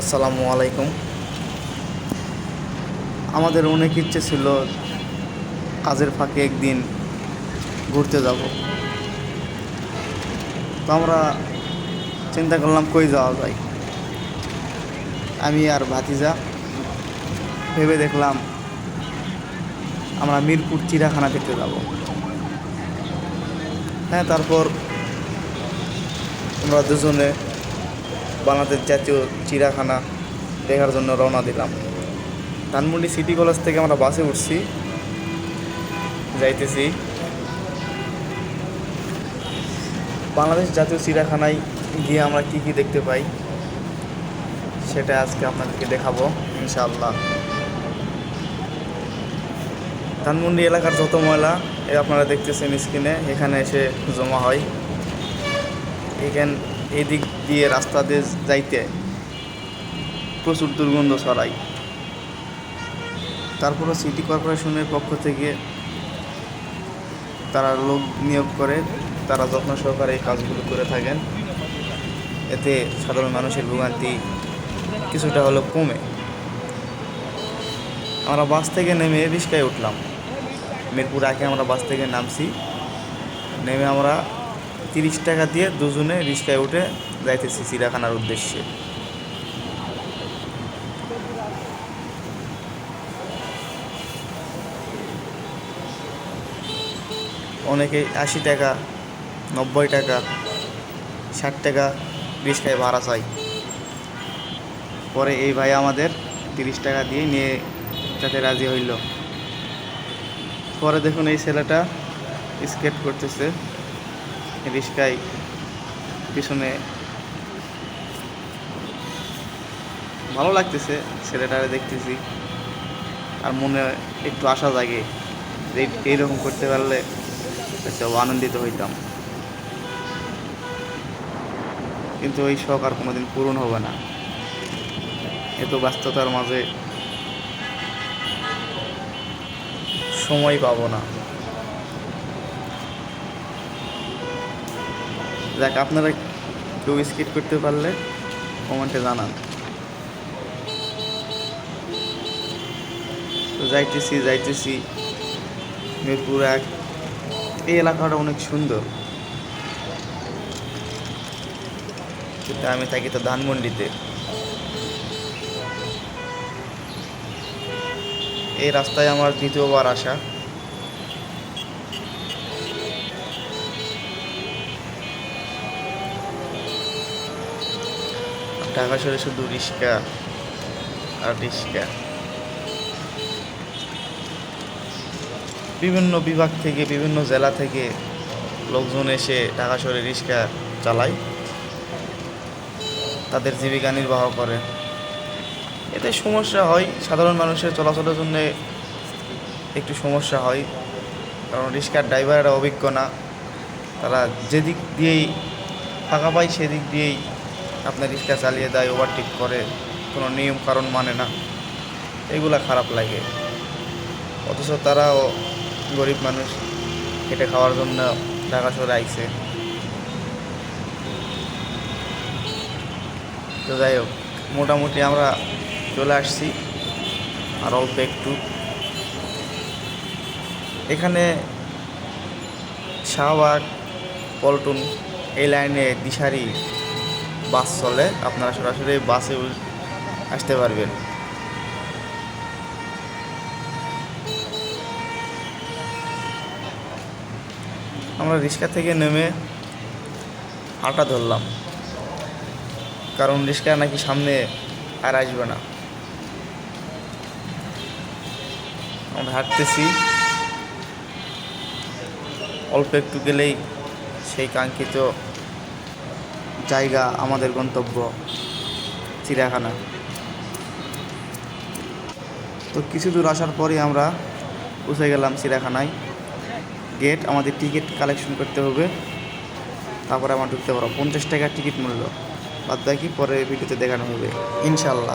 আসসালামু আলাইকুম। আমাদের অনেক ইচ্ছে ছিল কাজের ফাঁকে একদিন ঘুরতে যাব। তো আমরা চিন্তা করলাম কই যাওয়া যায়। আমি আর ভাতিজা ভেবে দেখলাম আমরা মিরপুর চিড়াখানা দেখতে যাব। হ্যাঁ তারপর আমরা দুজনে বাংলাদেশ জাতীয় চিড়াখানা দেখার জন্য রওনা দিলাম। ধানমন্ডি সিটি কলেজ থেকে আমরা বাসে উঠছি। যাইতেছি। বাংলাদেশ জাতীয় চিড়িয়াখানায় গিয়ে আমরা কি কি দেখতে পাই, সেটা আজকে আপনাদেরকে দেখাবো, ইনশাআল্লাহ। ধানমন্ডি এলাকার যত ময়লা এ আপনারা দেখতেছেন স্ক্রিনে এখানে এসে জমা হয়। এখান এই দিক দিয়ে রাস্তা দিয়ে যাইতে প্রচুর দুর্গন্ধ ছড়ায়। তারপরে সিটি কর্পোরেশনের পক্ষ থেকে তারা লোক নিয়োগ করে, তারা যত্ন সহকারে এই কাজগুলো করে থাকেন। এতে সাধারণ মানুষের ভোগান্তি কিছুটা হলো কমে। আমরা বাস থেকে নেমে রিক্সায় উঠলাম। মিরপুর আগে আমরা বাস থেকে নামছি। নেমে আমরা তিরিশ টাকা দিয়ে দুজনে রিক্সায় উঠে যাইতেছি চিড়িয়াখানার উদ্দেশ্যে। অনেকে আশি টাকা, নব্বই টাকা, ষাট টাকা রিক্সায় ভাড়া চাই পরে এই ভাই আমাদের তিরিশ টাকা দিয়ে নিয়ে যাতে রাজি হইল। পরে দেখুন এই ছেলেটা স্কেট করতেছে। রিক্সায় পিছনে ভালো লাগতেছে, ছেলেটারে দেখতেছি। আর মনে একটু আশা জাগে যে এই- এইরকম করতে পারলে আনন্দিত হইতাম। কিন্তু ওই শখ আর কোনোদিন পূরণ হবে না। এত ব্যস্ততার মাঝে সময় পাবো না। যাক, আপনারা কেউ স্কিট করতে পারলে কমেন্টে জানান। যাইতেছি যাইতেছি। মিরপুর এক। এই এলাকাটা অনেক সুন্দর। কিন্তু আমি থাকি তো ধানমন্ডিতে। এই রাস্তায় আমার দ্বিতীয়বার আসা। ঢাকা শহরে শুধু রিক্সা আর রিক্সা। বিভিন্ন বিভাগ থেকে, বিভিন্ন জেলা থেকে লোকজন এসে ঢাকা শহরে রিক্সা চালায়। তাদের জীবিকা নির্বাহ করে। এতে সমস্যা হয়। সাধারণ মানুষের চলাচলের জন্য একটু সমস্যা হয়। কারণ রিক্সার ড্রাইভাররা অভিজ্ঞ না। তারা যেদিক দিয়েই ফাঁকা পায়, সেদিক দিয়েই আপনার রিক্সা চালিয়ে দেয় ওভারটেক করে, কোনো নিয়ম কারণ মানে না। এগুলা খারাপ লাগে। অথচ তারাও গরিব মানুষ, খেটে খাওয়ার জন্য ঢাকা শহরে আইছে। তো যাই হোক, মোটামুটি আমরা চলে আসছি, আর অল্প একটু। এখানে শাহবাগ, পল্টন, এই লাইনে দিশারি বাস চলে, আপনারা সরাসরি বাসে আসতে পারবেন। আমরা রিক্সা থেকে নেমে হাঁটা ধরলাম। কারণ রিক্সা নাকি সামনে আর আসবে না। আমরা হাঁটতেছি। অল্প একটু গেলেই সেই কাঙ্ক্ষিত জায়গা আমাদের গন্তব্য, চিড়িয়াখানা। তো কিছু দূর আসার পরে আমরা পৌঁছে গেলাম চিড়িয়াখানায়। গেট, আমাদের টিকিট কালেকশন করতে হবে। তারপরে আমরা ঢুকতে পারো পঞ্চাশ টাকার টিকিট মূল্য। বাদ বাকি পরে ভিডিওতে দেখানো হবে। ইনশাল্লাহ